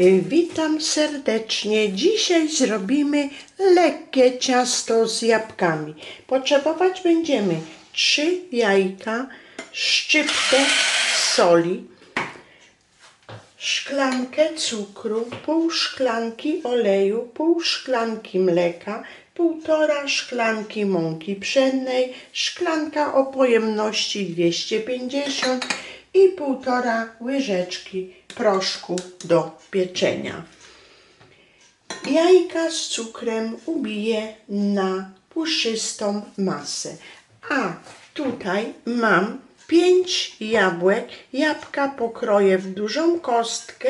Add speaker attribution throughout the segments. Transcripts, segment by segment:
Speaker 1: Y, Witam serdecznie. Dzisiaj zrobimy lekkie ciasto z jabłkami. Potrzebować będziemy trzy jajka, szczyptę soli, szklankę cukru, pół szklanki oleju, pół szklanki mleka, półtora szklanki mąki pszennej, szklanka o pojemności 250 i półtora łyżeczki proszku do pieczenia. Jajka z cukrem ubiję na puszystą masę. A tutaj mam pięć jabłek. Jabłka pokroję w dużą kostkę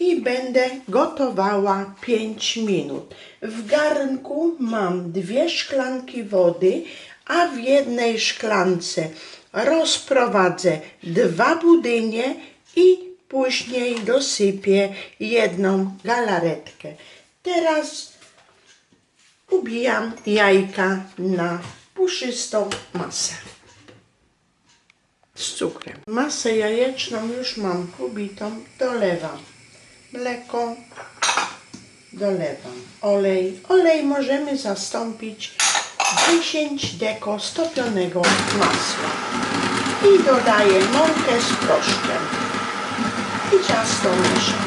Speaker 1: i będę gotowała 5 minut. W garnku mam dwie szklanki wody, a w jednej szklance rozprowadzę dwa budynie i później dosypię jedną galaretkę. Teraz ubijam jajka na puszystą masę z cukrem. Masę jajeczną już mam ubitą, dolewam mleko, dolewam olej. Olej możemy zastąpić 10 deko stopionego masła i dodaję mąkę z proszkiem i ciasto mieszam.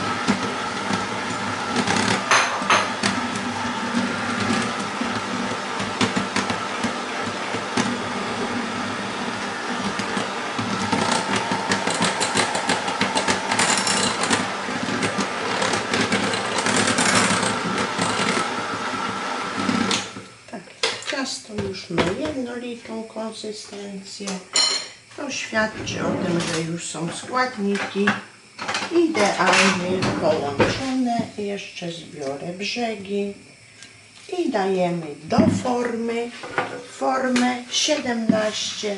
Speaker 1: Tak, ciasto już ma jednolitą konsystencję. To świadczy o tym, że już są składniki idealnie połączone. Jeszcze zbiorę brzegi i dajemy do formy. Formę 17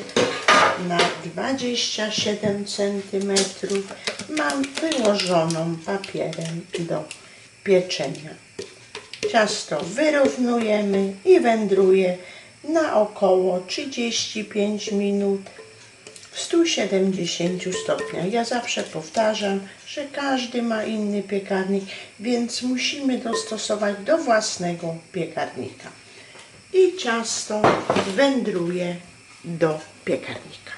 Speaker 1: na 27 cm. Mam wyłożoną papierem do pieczenia. Ciasto wyrównujemy i wędruje na około 35 minut w 170 stopniach. Ja zawsze powtarzam, że każdy ma inny piekarnik, więc musimy dostosować do własnego piekarnika. I ciasto wędruje do piekarnika.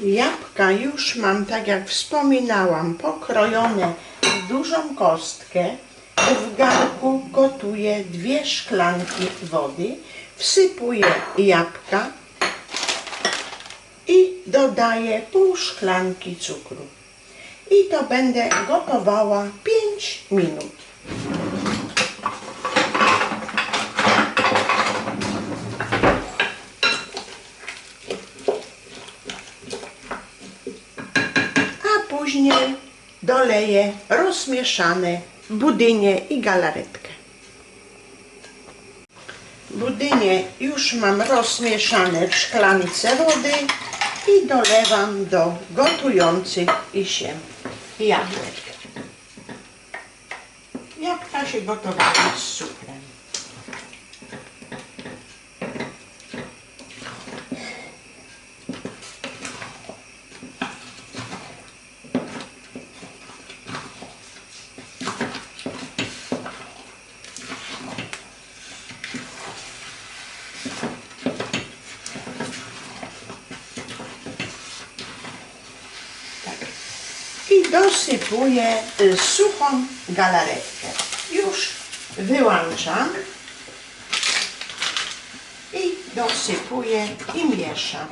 Speaker 1: Jabłka już mam, tak jak wspominałam, pokrojone w dużą kostkę. W garnku gotuję dwie szklanki wody. Wsypuję jabłka dodaję pół szklanki cukru. I to będę gotowała 5 minut. a później doleję rozmieszane budynie i galaretkę. Budynie już mam rozmieszane w szklance wody i dolewam do gotujących się jabłek. Jabłka się gotowały z cukrem. i dosypuję y, suchą galaretkę. Już wyłączam i dosypuję i mieszam.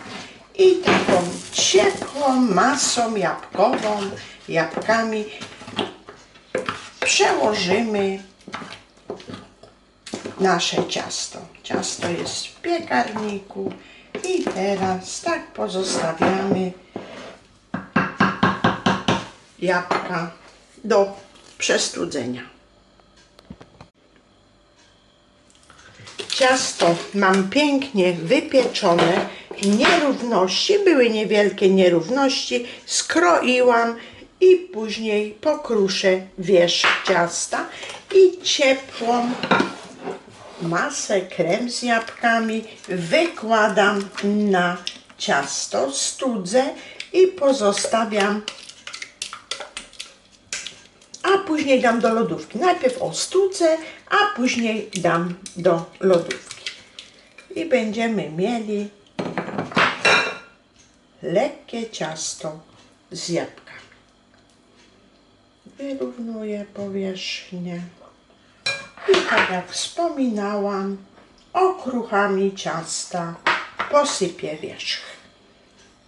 Speaker 1: I taką ciepłą masą jabłkową, jabłkami przełożymy nasze ciasto. Ciasto jest w piekarniku i teraz tak pozostawiamy jabłka do przestudzenia. Ciasto mam pięknie wypieczone. Nierówności, były niewielkie nierówności. Skroiłam i później pokruszę wierzch ciasta i ciepłą masę krem z jabłkami wykładam na ciasto, studzę i pozostawiam a później dam do lodówki. Najpierw ostudzę, a później dam do lodówki. I będziemy mieli lekkie ciasto z jabłkami. Wyrównuję powierzchnię. I tak jak wspominałam, okruchami ciasta posypię wierzch.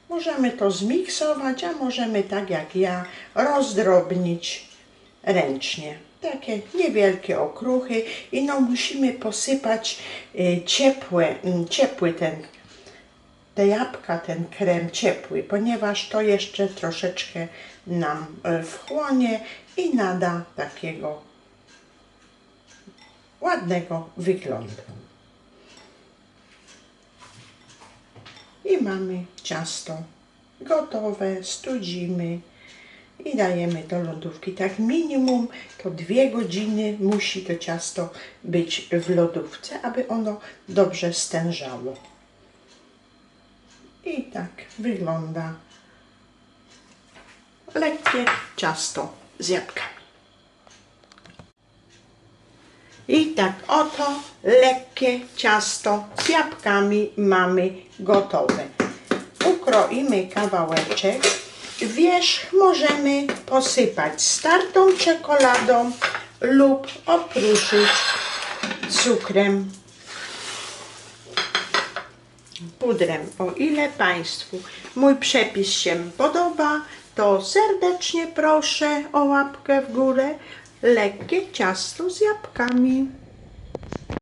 Speaker 1: Możemy to zmiksować, a możemy tak jak ja rozdrobnić ręcznie. Takie niewielkie okruchy i no musimy posypać y, ciepłe, mm, ciepły ten, te jabłka, ten krem ciepły, ponieważ to jeszcze troszeczkę nam y, wchłonie i nada takiego ładnego wyglądu. I mamy ciasto gotowe, studzimy i dajemy do lodówki. Tak minimum to dwie godziny musi to ciasto być w lodówce, aby ono dobrze stężało. I tak wygląda lekkie ciasto z jabłkami. I tak oto lekkie ciasto z jabłkami mamy gotowe. Ukroimy kawałeczek. Wierzch możemy posypać startą czekoladą lub opruszyć cukrem, pudrem. O ile Państwu mój przepis się podoba, to serdecznie proszę o łapkę w górę. Lekkie ciasto z jabłkami.